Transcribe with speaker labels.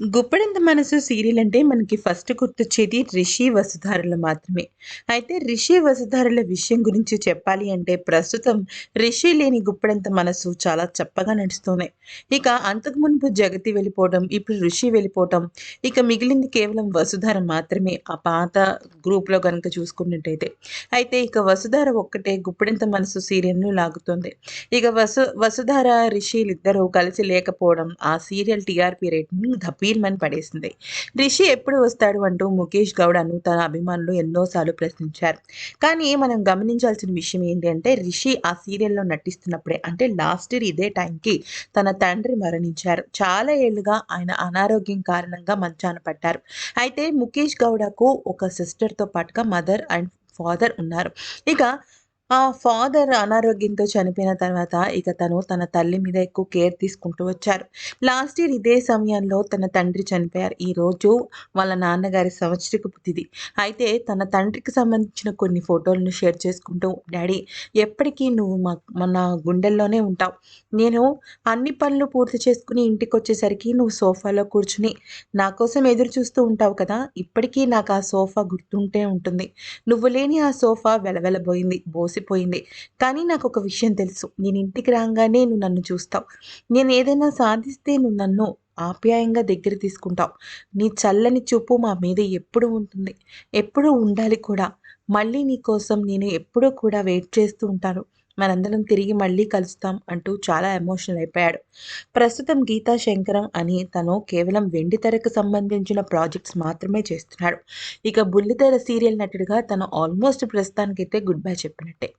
Speaker 1: గుప్పడంత మనసు సీరియల్ అంటే మనకి ఫస్ట్ గుర్తొచ్చేది రిషి వసుధారులు మాత్రమే. అయితే రిషి వసుధారుల విషయం గురించి చెప్పాలి అంటే ప్రస్తుతం రిషి లేని గుప్పడంత మనసు చాలా చప్పగా నడుస్తున్నాయి ఇక అంతకు మునుపు జగతి వెళ్ళిపోవడం ఇప్పుడు రిషి వెళ్ళిపోవటం ఇక మిగిలింది కేవలం వసుధార మాత్రమే ఆ పాత గ్రూప్లో కనుక చూసుకున్నట్టయితే. అయితే ఇక వసుధార ఒక్కటే గుప్పడంత మనసు సీరియల్ను లాగుతుంది. ఇక వసు వసుధార రిషిలు ఇద్దరు కలిసి లేకపోవడం ఆ సీరియల్ టీఆర్పీ రేట్ని దప్పి వీర్మన్ పడేసింది. రిషి ఎప్పుడు వస్తాడు అంటూ ముఖేష్ గౌడను తన అభిమానులు ఎన్నోసార్లు ప్రశ్నించారు. కానీ మనం గమనించాల్సిన విషయం ఏంటి అంటే రిషి ఆ సీరియల్లో నటిస్తున్నప్పుడే అంటే లాస్ట్ ఇయర్ ఇదే టైంకి తన తండ్రి మరణించారు. చాలా ఏళ్ళుగా ఆయన అనారోగ్యం కారణంగా మంచాన పట్టారు. అయితే ముఖేష్ గౌడకు ఒక సిస్టర్తో పాటుగా మదర్ అండ్ ఫాదర్ ఉన్నారు. ఇక ఆ ఫాదర్ అనారోగ్యంతో చనిపోయిన తర్వాత ఇక తను తన తల్లి మీద ఎక్కువ కేర్ తీసుకుంటూ వచ్చారు. లాస్ట్ ఇయర్ ఇదే సమయంలో తన తండ్రి చనిపోయారు. ఈరోజు వాళ్ళ నాన్నగారి సంవత్సరిక పుట్టిది అయితే తన తండ్రికి సంబంధించిన కొన్ని ఫోటోలను షేర్ చేసుకుంటూ డాడీ ఎప్పటికీ నువ్వు మా మన గుండెల్లోనే ఉంటావు. నేను అన్ని పనులు పూర్తి చేసుకుని ఇంటికి వచ్చేసరికి నువ్వు సోఫాలో కూర్చుని నా కోసం ఎదురు చూస్తూ ఉంటావు కదా. ఇప్పటికీ నాకు ఆ సోఫా గుర్తుంటే ఉంటుంది. నువ్వు లేని ఆ సోఫా వెలవెలబోయింది. బోసి మురిసిపోయింది కానీ నాకు ఒక విషయం తెలుసు. నేను ఇంటికి రాగానే నువ్వు నన్ను చూస్తావు. నేను ఏదైనా సాధిస్తే నువ్వు నన్ను ఆప్యాయంగా దగ్గర తీసుకుంటావు. నీ చల్లని చూపు మా మీద ఎప్పుడు ఉంటుంది. ఎప్పుడూ ఉండాలి కూడా. మళ్ళీ నీ కోసం నేను ఎప్పుడూ కూడా వెయిట్ చేస్తూ ఉంటాను. మనందరం తిరిగి మళ్ళీ కలుస్తాం అంటూ చాలా ఎమోషనల్ అయిపోయాడు. ప్రస్తుతం గీతా శంకరం అని తను కేవలం వెండి తెరకు సంబంధించిన ప్రాజెక్ట్స్ మాత్రమే చేస్తున్నాడు. ఇక బుల్లితెర సీరియల్ నటుడిగా తను ఆల్మోస్ట్ ప్రస్తుతానికైతే గుడ్ బై చెప్పినట్టే.